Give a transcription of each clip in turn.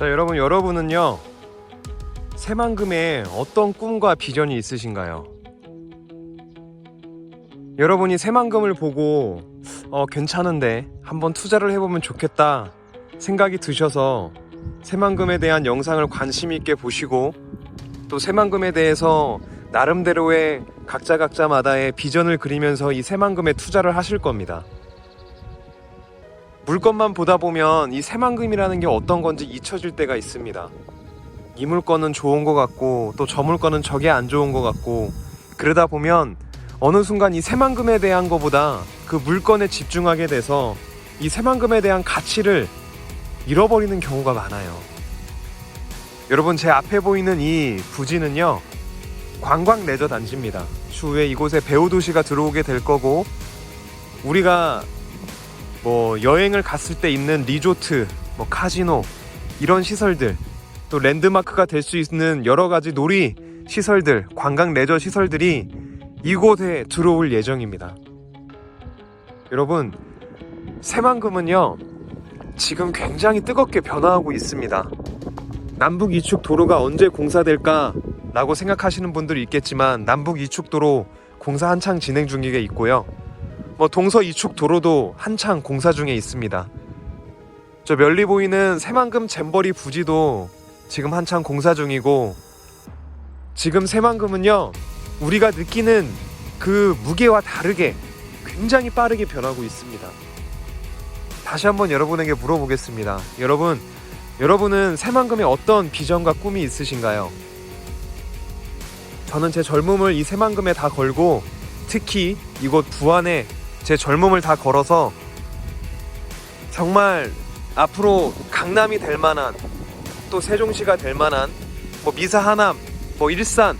자 여러분 여러분은요 새만금에 어떤 꿈과 비전이 있으신가요? 여러분이 새만금을 보고 어 괜찮은데 한번 투자를 해보면 좋겠다 생각이 드셔서 새만금에 대한 영상을 관심 있게 보시고 또 새만금에 대해서 나름대로의 각자 각자마다의 비전을 그리면서 이 새만금에 투자를 하실 겁니다. 물건만 보다 보면 이 새만금이라는 게 어떤 건지 잊혀질 때가 있습니다. 이 물건은 좋은 것 같고 또 저 물건은 저게 안 좋은 것 같고 그러다 보면 어느 순간 이 새만금에 대한 것보다 그 물건에 집중하게 돼서 이 새만금에 대한 가치를 잃어버리는 경우가 많아요. 여러분 제 앞에 보이는 이 부지는요 관광 레저 단지입니다. 추후에 이곳에 배우 도시가 들어오게 될 거고 우리가 뭐 여행을 갔을 때 있는 리조트, 뭐 카지노 이런 시설들 또 랜드마크가 될 수 있는 여러 가지 놀이 시설들, 관광 레저 시설들이 이곳에 들어올 예정입니다. 여러분 새만금은요 지금 굉장히 뜨겁게 변화하고 있습니다. 남북 이축 도로가 언제 공사될까? 라고 생각하시는 분들이 있겠지만 남북 이축 도로 공사 한창 진행 중에 있고요. 뭐 동서 이축 도로도 한창 공사 중에 있습니다. 저 멀리 보이는 새만금 잼버리 부지도 지금 한창 공사 중이고 지금 새만금은요 우리가 느끼는 그 무게와 다르게 굉장히 빠르게 변하고 있습니다. 다시 한번 여러분에게 물어보겠습니다. 여러분, 여러분은 새만금에 어떤 비전과 꿈이 있으신가요? 저는 제 젊음을 이 새만금에 다 걸고 특히 이곳 부안에 제 젊음을 다 걸어서 정말 앞으로 강남이 될 만한 또 세종시가 될 만한 뭐 미사 하남 뭐 일산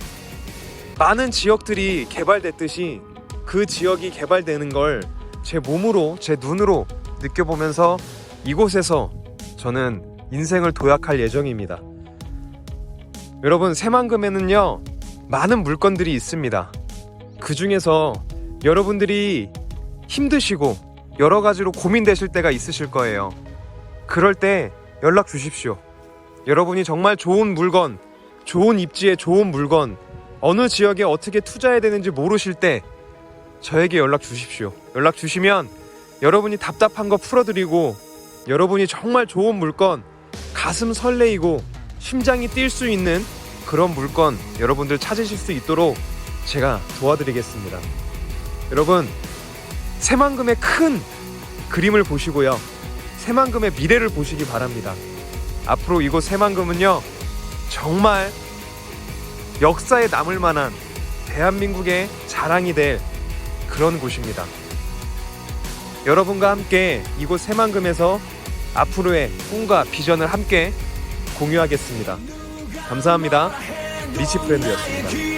많은 지역들이 개발됐듯이 그 지역이 개발되는 걸 제 몸으로 제 눈으로 느껴보면서 이곳에서 저는 인생을 도약할 예정입니다. 여러분 새만금에는요 많은 물건들이 있습니다. 그 중에서 여러분들이 힘드시고 여러 가지로 고민되실 때가 있으실 거예요. 그럴 때 연락 주십시오. 여러분이 정말 좋은 물건, 좋은 입지에 좋은 물건, 어느 지역에 어떻게 투자해야 되는지 모르실 때 저에게 연락 주십시오. 연락 주시면 여러분이 답답한 거 풀어드리고 여러분이 정말 좋은 물건, 가슴 설레이고 심장이 뛸 수 있는 그런 물건 여러분들 찾으실 수 있도록 제가 도와드리겠습니다. 여러분, 새만금의 큰 그림을 보시고요. 새만금의 미래를 보시기 바랍니다. 앞으로 이곳 새만금은요, 정말 역사에 남을 만한 대한민국의 자랑이 될 그런 곳입니다. 여러분과 함께 이곳 새만금에서 앞으로의 꿈과 비전을 함께 공유하겠습니다. 감사합니다. 리치 프렌드였습니다.